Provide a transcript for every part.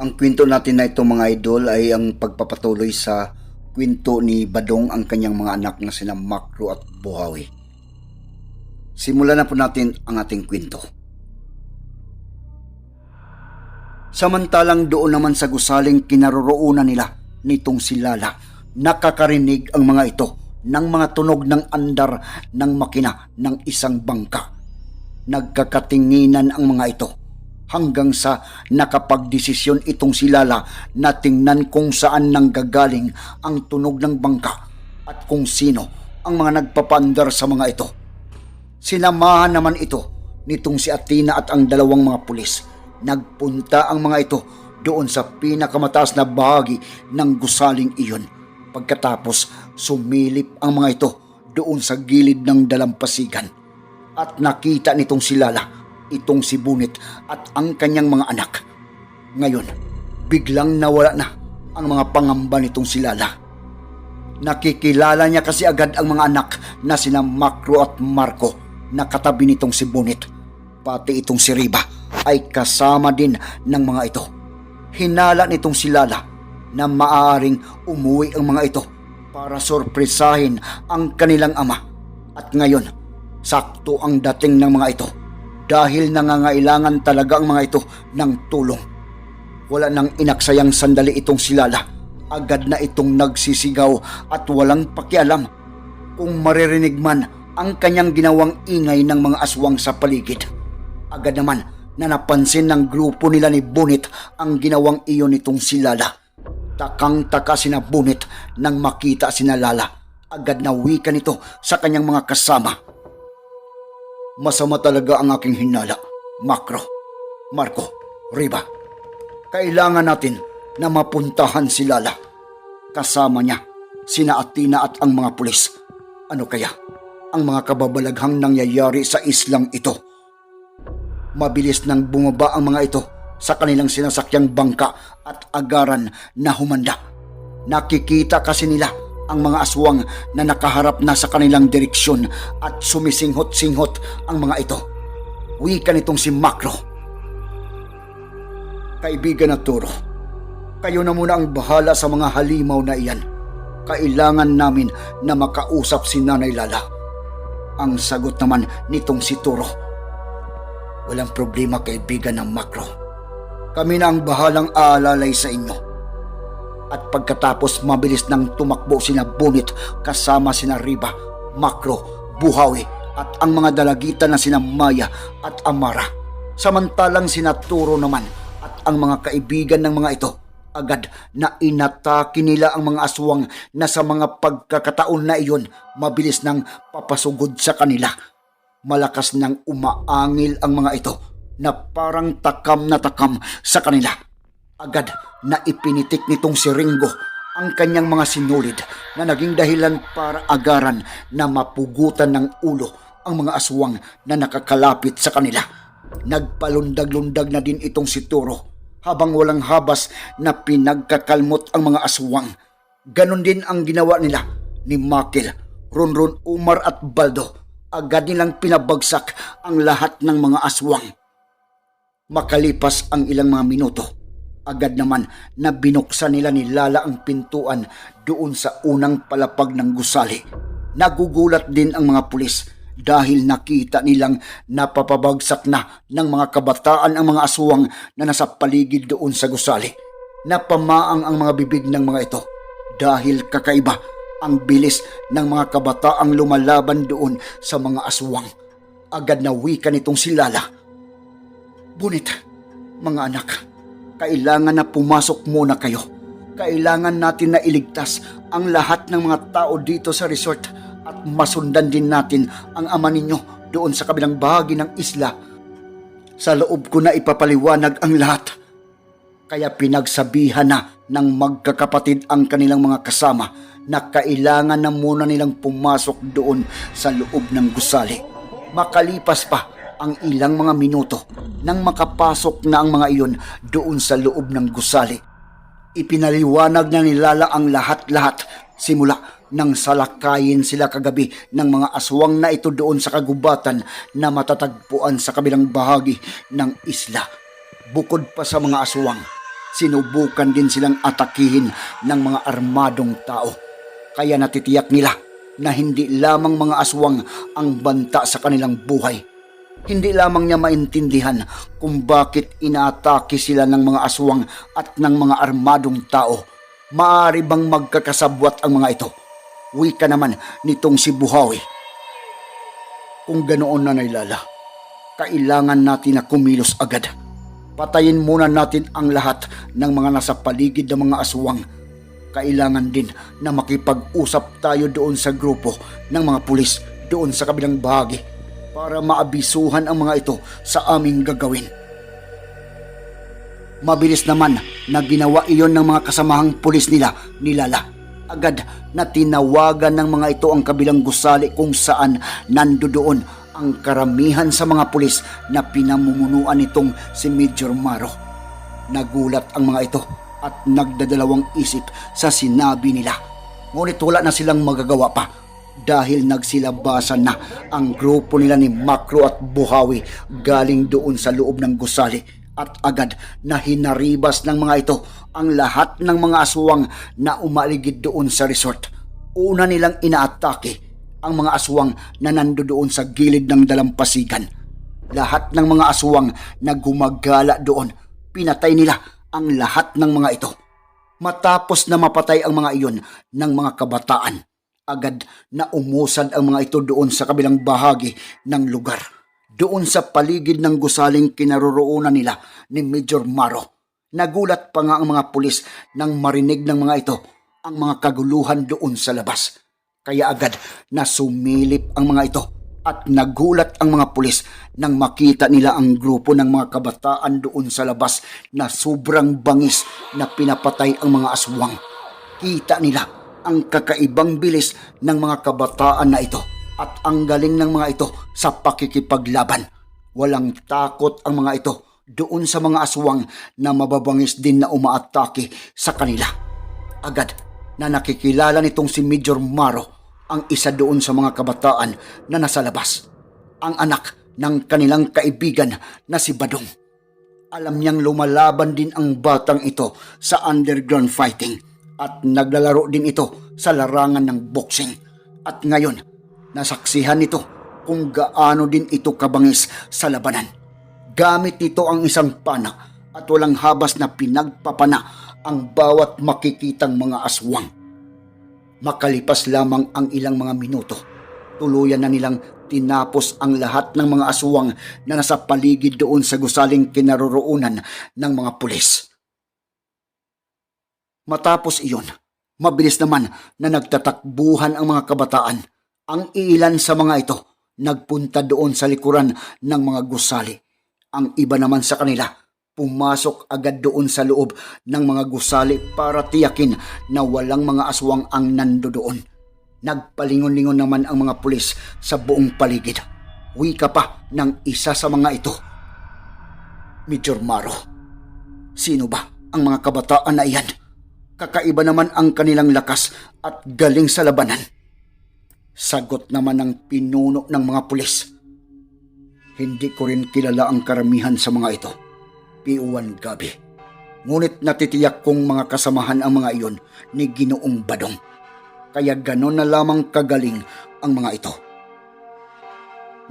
Ang kwento natin na ito mga idol ay ang pagpapatuloy sa kwento ni Badong ang kanyang mga anak na sina Makro at Buhawi. Simulan na po natin ang ating kwento. Samantalang doon naman sa gusaling kinaroroonan nila nitong si Lala, nakakarinig ang mga ito ng mga tunog ng andar ng makina ng isang bangka. Nagkakatinginan ang mga ito hanggang sa nakapagdesisyon itong si Lala na tingnan kung saan nanggagaling ang tunog ng bangka at kung sino ang mga nagpapandar sa mga ito. Sinamahan naman ito nitong si Atina at ang dalawang mga pulis. Nagpunta ang mga ito doon sa pinakamataas na bahagi ng gusaling iyon. Pagkatapos sumilip ang mga ito doon sa gilid ng dalampasigan. At nakita nitong si Lala, itong si Bunit at ang kanyang mga anak. Ngayon, biglang nawala na ang mga pangamba nitong si Lala. Nakikilala niya kasi agad ang mga anak na sina Makro at Marco na katabi nitong si Bunit. Pati itong si Riba ay kasama din ng mga ito. Hinala nitong si Lala na maaaring umuwi ang mga ito para sorpresahin ang kanilang ama. At ngayon, sakto ang dating ng mga ito dahil nangangailangan talaga ang mga ito ng tulong. Wala nang inaksayang sandali itong si Lala. Agad na itong nagsisigaw at walang pakialam kung maririnig man ang kanyang ginawang ingay ng mga aswang sa paligid. Agad naman na napansin ng grupo nila ni Bunit ang ginawang iyon nitong si Lala. Takang-taka sina Bunit nang makita sina Lala. Agad na wika nito sa kanyang mga kasama. Masama talaga ang aking hinala. Makro, Marco, Riba. Kailangan natin na mapuntahan si Lala. Kasama niya, sina Atina at ang mga pulis. Ano kaya ang mga kababalaghang nangyayari sa islang ito? Mabilis nang bumaba ang mga ito sa kanilang sinasakyang bangka at agaran na humanda. Nakikita kasi nila ang mga aswang na nakaharap na sa kanilang direksyon at sumisinghot-singhot ang mga ito. Wika nitong si Makro. Kaibigan na Turo, kayo na muna ang bahala sa mga halimaw na iyan. Kailangan namin na makausap si Nanay Lala. Ang sagot naman nitong si Turo. Walang problema kaibigan ng Makro. Kami na ang bahalang aalalay sa inyo at pagkatapos mabilis nang tumakbo sina Bunit kasama sina Riba, Makro, Buhawi at ang mga dalagitan na sina Maya at Amara. Samantalang sina Turo naman at ang mga kaibigan ng mga ito agad na inatake nila ang mga aswang na sa mga pagkakataon na iyon mabilis nang papasugod sa kanila. Malakas nang umaangil ang mga ito na parang takam na takam sa kanila. Agad na ipinitik nitong si Ringo ang kanyang mga sinulid na naging dahilan para agaran na mapugutan ng ulo ang mga aswang na nakakalapit sa kanila. Nagpalundag-lundag na din itong si Turo habang walang habas na pinagkakalmot ang mga aswang. Ganon din ang ginawa nila ni Makil, Ronron Umar at Baldo. Agad nilang pinabagsak ang lahat ng mga aswang. Makalipas ang ilang mga minuto, agad naman na binuksan nila ni Lala ang pintuan doon sa unang palapag ng gusali. Nagugulat din ang mga pulis dahil nakita nilang napapabagsak na ng mga kabataan ang mga aswang na nasa paligid doon sa gusali. Napamaang ang mga bibig ng mga ito dahil kakaiba ang bilis ng mga kabataang lumalaban doon sa mga aswang. Agad na wika nitong si Lala. Bunit, mga anak, kailangan na pumasok muna kayo. Kailangan natin na iligtas ang lahat ng mga tao dito sa resort at masundan din natin ang ama ninyo doon sa kabilang bahagi ng isla. Sa loob ko na ipapaliwanag ang lahat. Kaya pinagsabihan na ng magkakapatid ang kanilang mga kasama na kailangan na muna nilang pumasok doon sa loob ng gusali. Makalipas pa ang ilang mga minuto nang makapasok na ang mga iyon doon sa loob ng gusali. Ipinaliwanag na ni Lala ang lahat-lahat simula nang salakayin sila kagabi ng mga aswang na ito doon sa kagubatan na matatagpuan sa kabilang bahagi ng isla. Bukod pa sa mga aswang, sinubukan din silang atakihin ng mga armadong tao. Kaya natitiyak nila na hindi lamang mga aswang ang banta sa kanilang buhay. Hindi lamang niya maintindihan kung bakit inaatake sila ng mga aswang at ng mga armadong tao. Maari bang magkakasabwat ang mga ito? Wika naman nitong si Buhawi. Kung ganoon na Lala, kailangan natin na kumilos agad. Patayin muna natin ang lahat ng mga nasa paligid ng mga aswang. Kailangan din na makipag-usap tayo doon sa grupo ng mga pulis doon sa kabilang bahagi para maabisuhan ang mga ito sa aming gagawin. Mabilis naman na ginawa iyon ng mga kasamahang pulis nila ni Lala. Agad na tinawagan ng mga ito ang kabilang gusali kung saan nandoon ang karamihan sa mga pulis na pinamumunuan nitong si Major Maro. Nagulat ang mga ito at nagdadalawang isip sa sinabi nila. Ngunit wala na silang magagawa pa dahil nagsilabasan na ang grupo nila ni Makro at Buhawi galing doon sa loob ng gusali at agad na hinaribas ng mga ito ang lahat ng mga aswang na umaligid doon sa resort. Una nilang inaatake ang mga aswang na nandoon sa gilid ng dalampasigan. Lahat ng mga aswang na gumagala doon, pinatay nila ang lahat ng mga ito. Matapos na mapatay ang mga iyon ng mga kabataan, agad na umusad ang mga ito doon sa kabilang bahagi ng lugar. Doon sa paligid ng gusaling kinaroroonan nila ni Major Maro. Nagulat pa nga ang mga pulis nang marinig ng mga ito ang mga kaguluhan doon sa labas. Kaya agad na sumilip ang mga ito at nagulat ang mga pulis nang makita nila ang grupo ng mga kabataan doon sa labas na sobrang bangis na pinapatay ang mga aswang. Kita nila ang kakaibang bilis ng mga kabataan na ito at ang galing ng mga ito sa pakikipaglaban. Walang takot ang mga ito doon sa mga aswang na mababangis din na umaatake sa kanila. Agad na nakikilala nitong si Major Maro ang isa doon sa mga kabataan na nasa labas. Ang anak ng kanilang kaibigan na si Badong. Alam niyang lumalaban din ang batang ito sa underground fighting at naglalaro din ito sa larangan ng boxing. At ngayon, nasaksihan nito kung gaano din ito kabangis sa labanan. Gamit nito ang isang pana at walang habas na pinagpapana ang bawat makikitang mga aswang. Makalipas lamang ang ilang mga minuto, tuluyan na nilang tinapos ang lahat ng mga aswang na nasa paligid doon sa gusaling kinaroroonan ng mga pulis. Matapos iyon, mabilis naman na nagtatakbuhan ang mga kabataan. Ang ilan sa mga ito nagpunta doon sa likuran ng mga gusali. Ang iba naman sa kanila pumasok agad doon sa loob ng mga gusali para tiyakin na walang mga aswang ang nando doon. Nagpalingon-lingon naman ang mga pulis sa buong paligid. Wika pa ng isa sa mga ito. Major Maro, sino ba ang mga kabataan na iyan? Kakaiba naman ang kanilang lakas at galing sa labanan. Sagot naman ng pinuno ng mga pulis. Hindi ko rin kilala ang karamihan sa mga ito. Piuan Gabi. Ngunit natitiyak kong mga kasamahan ang mga iyon ni Ginoong Badong. Kaya ganon na lamang kagaling ang mga ito.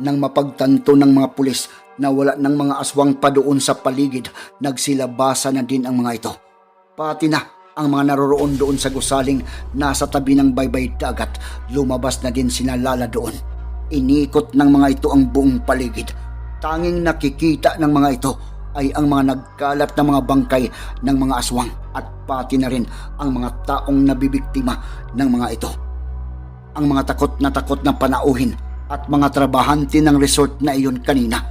Nang mapagtanto ng mga pulis na wala ng mga aswang pa doon sa paligid, nagsilabasa na din ang mga ito. Pati na ang mga naroroon doon sa gusaling nasa tabi ng baybay dagat, lumabas na din sinalala doon. Inikot ng mga ito ang buong paligid. Tanging nakikita ng mga ito ay ang mga nagkalat na mga bangkay ng mga aswang at pati na rin ang mga taong nabibiktima ng mga ito. Ang mga takot na takot na panauhin at mga trabahante ng resort na iyon kanina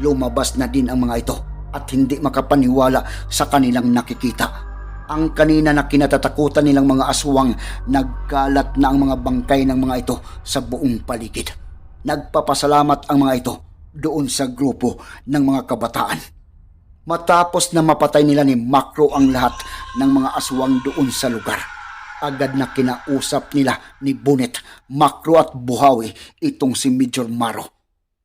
lumabas na din ang mga ito at hindi makapaniwala sa kanilang nakikita. Ang kanina na kinatatakutan nilang mga aswang, nagkalat na ang mga bangkay ng mga ito sa buong paligid. Nagpapasalamat ang mga ito doon sa grupo ng mga kabataan. Matapos na mapatay nila ni Makro ang lahat ng mga aswang doon sa lugar, agad na kinausap nila ni Bunet, Makro at Buhawi itong si Major Maro.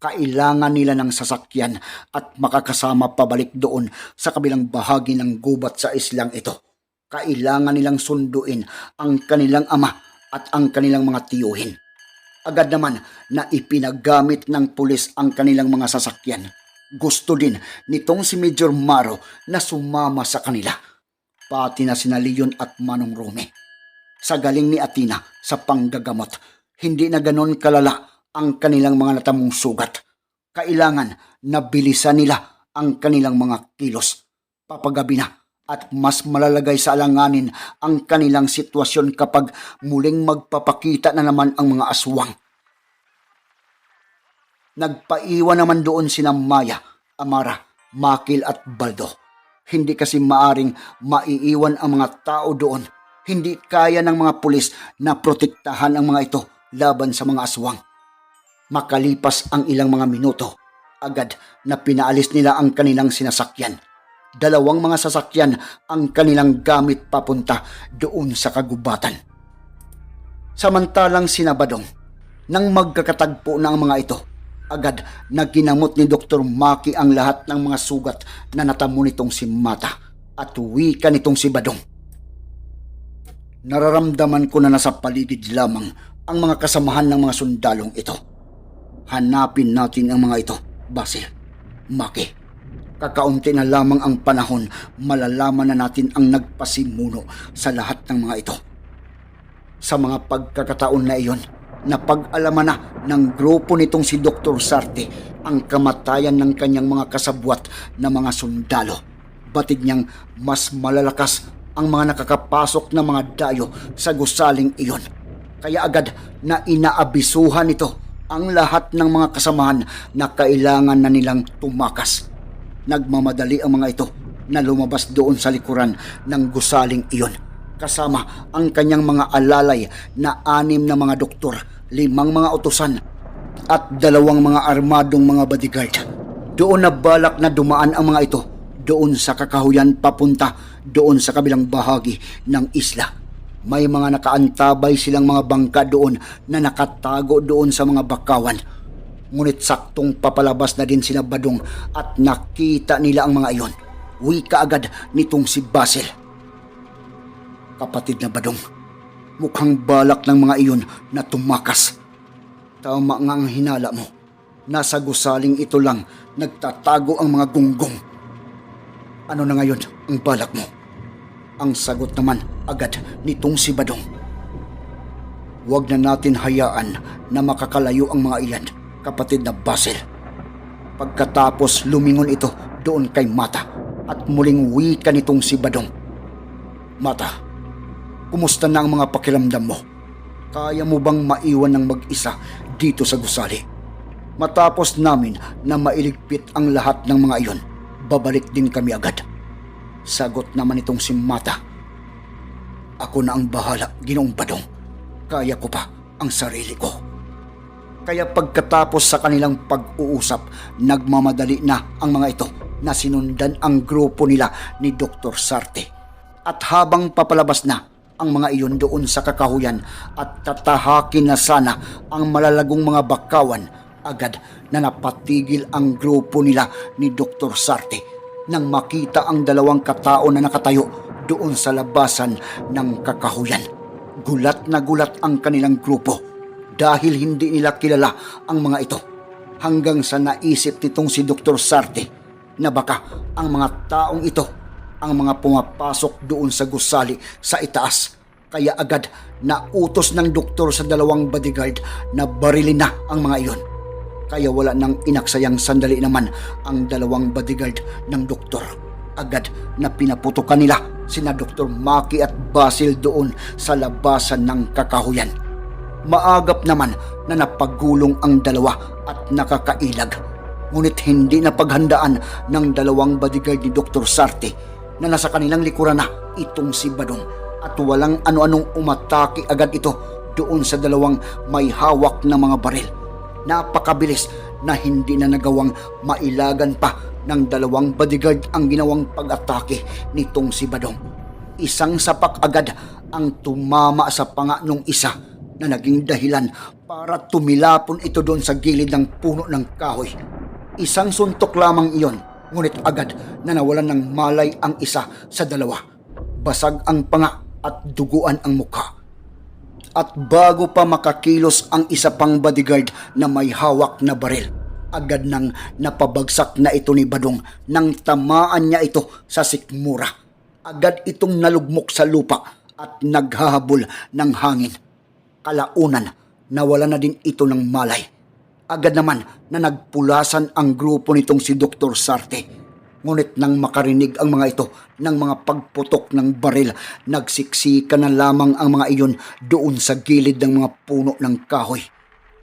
Kailangan nila ng sasakyan at makakasama pabalik doon sa kabilang bahagi ng gubat sa islang ito. Kailangan nilang sunduin ang kanilang ama at ang kanilang mga tiyuhin. Agad naman na ipinagamit ng pulis ang kanilang mga sasakyan. Gusto din nitong si Major Maro na sumama sa kanila. Pati na sina Leon at Manong Rome. Sa galing ni Atina sa panggagamot, hindi na ganon kalala ang kanilang mga natamong sugat. Kailangan na bilisan nila ang kanilang mga kilos. Papagabi na at mas malalagay sa alanganin ang kanilang sitwasyon kapag muling magpapakita na naman ang mga aswang. Nagpaiwan naman doon sina Maya, Amara, Makil at Baldo. Hindi kasi maaring maiiwan ang mga tao doon. Hindi kaya ng mga pulis na protektahan ang mga ito laban sa mga aswang. Makalipas ang ilang mga minuto, agad na pinaalis nila ang kanilang sinasakyan. Dalawang mga sasakyan ang kanilang gamit papunta doon sa kagubatan. Samantalang sinabadong, nang magkakatagpo ang mga ito, agad na ginamot ni Dr. Maki ang lahat ng mga sugat na natamo nitong si Mata at wika nitong si Badong. Nararamdaman ko na nasa paligid lamang ang mga kasamahan ng mga sundalong ito. Hanapin natin ang mga ito, Basil, Maki. Kakaunti na lamang ang panahon, malalaman na natin ang nagpasimuno sa lahat ng mga ito. Sa mga pagkakataon na iyon, napag-alaman na ng grupo nitong si Dr. Sarte ang kamatayan ng kanyang mga kasabwat na mga sundalo. Batid niyang mas malalakas ang mga nakakapasok na mga dayo sa gusaling iyon. Kaya agad na inaabisuhan nito ang lahat ng mga kasamahan na kailangan na nilang tumakas. Nagmamadali ang mga ito na lumabas doon sa likuran ng gusaling iyon kasama ang kanyang mga alalay na anim na mga doktor, limang mga utusan at dalawang mga armadong mga bodyguard. Doon na balak na dumaan ang mga ito doon sa kakahuyan papunta doon sa kabilang bahagi ng isla. May mga nakaantabay silang mga bangka doon na nakatago doon sa mga bakawan. Ngunit saktong papalabas na din sina Badong at nakita nila ang mga iyon. Wika agad nitong si Basil. Kapatid na Badong, mukhang balak ng mga iyon na tumakas. Tama nga ang hinala mo. Nasa gusaling ito lang nagtatago ang mga gunggong. Ano na ngayon ang balak mo? Ang sagot naman agad nitong si Badong. Huwag na natin hayaan na makakalayo ang mga iyan, kapatid na Basil. Pagkatapos lumingon ito doon kay Mata at muling wika nitong si Badong. Mata, kumusta na ang mga pakiramdam mo? Kaya mo bang maiwan ng mag-isa dito sa gusali? Matapos namin na mailigpit ang lahat ng mga iyon, babalik din kami agad. Sagot naman itong si Mata. Ako na ang bahala, ginoong badong. Kaya ko pa ang sarili ko. Kaya pagkatapos sa kanilang pag-uusap, nagmamadali na ang mga ito na sinundan ang grupo nila ni Dr. Sarte. At habang papalabas na ang mga iyon doon sa kakahuyan at tatahakin na sana ang malalagong mga bakawan, agad na napatigil ang grupo nila ni Dr. Sarte nang makita ang dalawang katao na nakatayo doon sa labasan ng kakahuyan. Gulat na gulat ang kanilang grupo dahil hindi nila kilala ang mga ito hanggang sa naisip nitong si Dr. Sarte na baka ang mga taong ito ang mga pumapasok doon sa gusali sa itaas. Kaya agad na utos ng doktor sa dalawang bodyguard na barilin na ang mga iyon. Kaya wala nang inaksayang sandali naman ang dalawang bodyguard ng doktor. Agad na pinaputukan nila sina Dr. Maki at Basil doon sa labasan ng kakahuyan. Maagap naman na napagulong ang dalawa at nakakailag. ngunit hindi na paghandaan ng dalawang bodyguard ni Dr. Sarte na nasa kanilang likuran na itong si Badong at walang ano-anong umatake agad ito doon sa dalawang may hawak na mga baril. Napakabilis na hindi na nagawang mailagan pa ng dalawang bodyguard ang ginawang pag-atake nitong si Badong. Isang sapak agad ang tumama sa panga nung isa na naging dahilan para tumilapon ito doon sa gilid ng puno ng kahoy. Isang suntok lamang iyon, ngunit agad na nawalan ng malay ang isa sa dalawa. Basag ang panga at duguan ang mukha. At bago pa makakilos ang isa pang bodyguard na may hawak na baril, agad nang napabagsak na ito ni Badong nang tamaan niya ito sa sikmura. Agad itong nalugmok sa lupa at naghahabol ng hangin. Kalaunan, nawala na din ito ng malay. Agad naman na nagpulasan ang grupo nitong si Dr. Sarte. Ngunit nang makarinig ang mga ito ng mga pagputok ng baril, nagsiksika na lamang ang mga iyon doon sa gilid ng mga puno ng kahoy.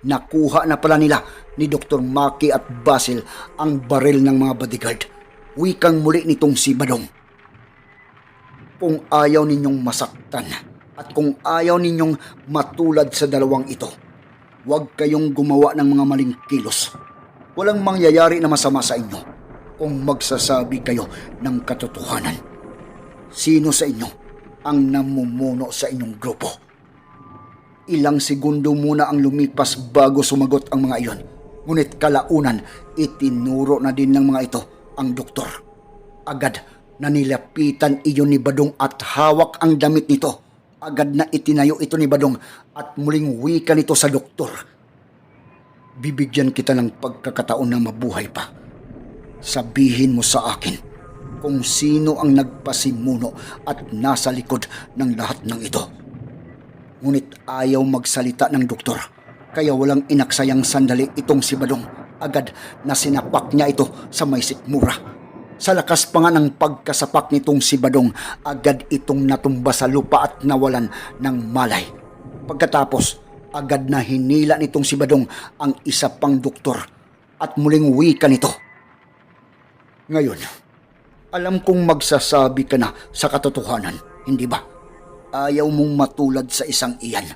Nakuha na pala nila ni Dr. Maki at Basil ang baril ng mga bodyguard. Wikang muli nitong si Badong. Kung ayaw ninyong masaktan at kung ayaw ninyong matulad sa dalawang ito, huwag kayong gumawa ng mga maling kilos. Walang mangyayari na masama sa inyo kung magsasabi kayo ng katotohanan. Sino sa inyo ang namumuno sa inyong grupo? Ilang segundo muna ang lumipas bago sumagot ang mga iyon. Ngunit kalaunan, itinuro na din ng mga ito ang doktor. Agad na nilapitan iyon ni Badong at hawak ang damit nito. Agad na itinayo ito ni Badong at muling wika nito sa doktor. Bibigyan kita ng pagkakataon na mabuhay pa. Sabihin mo sa akin kung sino ang nagpasimuno at nasa likod ng lahat ng ito. Ngunit ayaw magsalita ng doktor, kaya walang inaksayang sandali itong si Badong. Agad na sinapak niya ito sa may sikmura. Sa lakas pa nga ng pagkasapak nitong si Badong, agad itong natumba sa lupa at nawalan ng malay. Pagkatapos, agad na hinila nitong si Badong ang isa pang doktor at muling wika nito. Ngayon, alam kong magsasabi ka na sa katotohanan, hindi ba? Ayaw mong matulad sa isang iyan.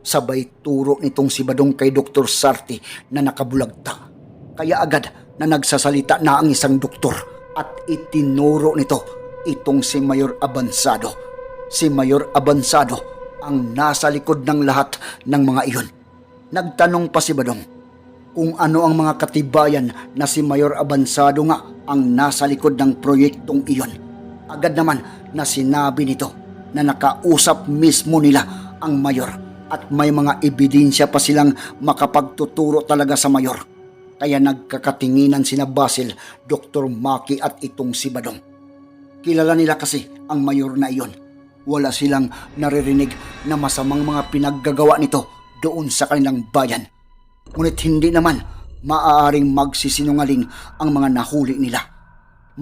Sabay turo nitong si Badong kay Dr. Sarti na nakabulagta. Kaya agad na nagsasalita na ang isang doktor at itinuro nito itong si Mayor Abansado. Si Mayor Abansado ang nasa likod ng lahat ng mga iyon. Nagtanong pa si Badong kung ano ang mga katibayan na si Mayor Abansado nga ang nasa likod ng proyektong iyon. Agad naman na sinabi nito na nakausap mismo nila ang mayor at may mga ebidensya pa silang makapagtuturo talaga sa mayor. Kaya nagkakatinginan sina Basil, Dr. Maki at itong si Badong. Kilala nila kasi ang mayor na iyon. Wala silang naririnig na masamang mga pinaggagawa nito doon sa kanilang bayan. Ngunit hindi naman maaaring magsisinungaling ang mga nahuli nila.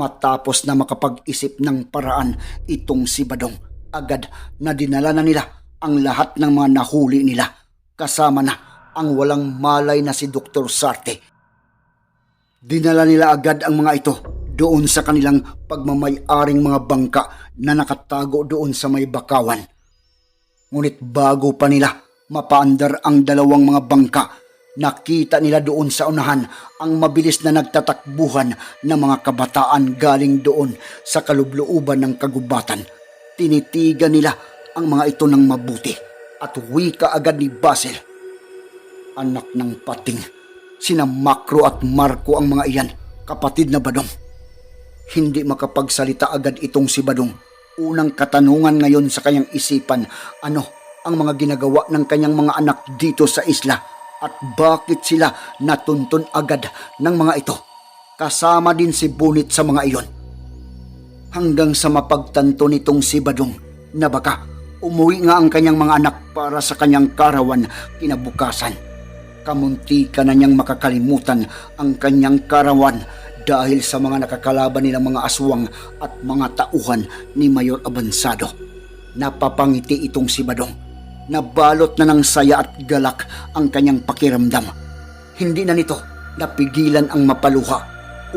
Matapos na makapag-isip ng paraan itong si Badong, agad na dinala na nila ang lahat ng mga nahuli nila kasama na ang walang malay na si Dr. Sarte. Dinala nila agad ang mga ito doon sa kanilang pagmamay-aring mga bangka na nakatago doon sa may bakawan. Ngunit bago pa nila mapaandar ang dalawang mga bangka, nakita nila doon sa unahan ang mabilis na nagtatakbuhan ng mga kabataan galing doon sa kalubluuban ng kagubatan. Tinitigan nila ang mga ito ng mabuti at wika agad ni Basil. Anak ng pating, sina Makro at Marco ang mga iyan, kapatid na Badong. Hindi makapagsalita agad itong si Badong. Unang katanungan ngayon sa kanyang isipan, ano ang mga ginagawa ng kanyang mga anak dito sa isla at bakit sila natuntun agad ng mga ito. Kasama din si Bunit sa mga iyon. Hanggang sa mapagtanto nitong si Badong na baka umuwi nga ang kanyang mga anak para sa kanyang karawan kinabukasan. Kamunti ka na niyang makakalimutan ang kanyang karawan dahil sa mga nakakalaban nilang mga aswang at mga tauhan ni Mayor Abansado. Napapangiti itong si Badong. Nabalot na ng saya at galak ang kanyang pakiramdam. Hindi na nito napigilan ang mapaluha.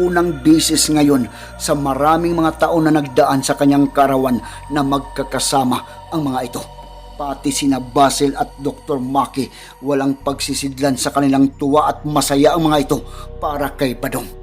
Unang bisis ngayon sa maraming mga taon na nagdaan sa kanyang karawan na magkakasama ang mga ito. Pati sina Basil at Dr. Maki walang pagsisidlan sa kanilang tuwa at masaya ang mga ito para kay Padong.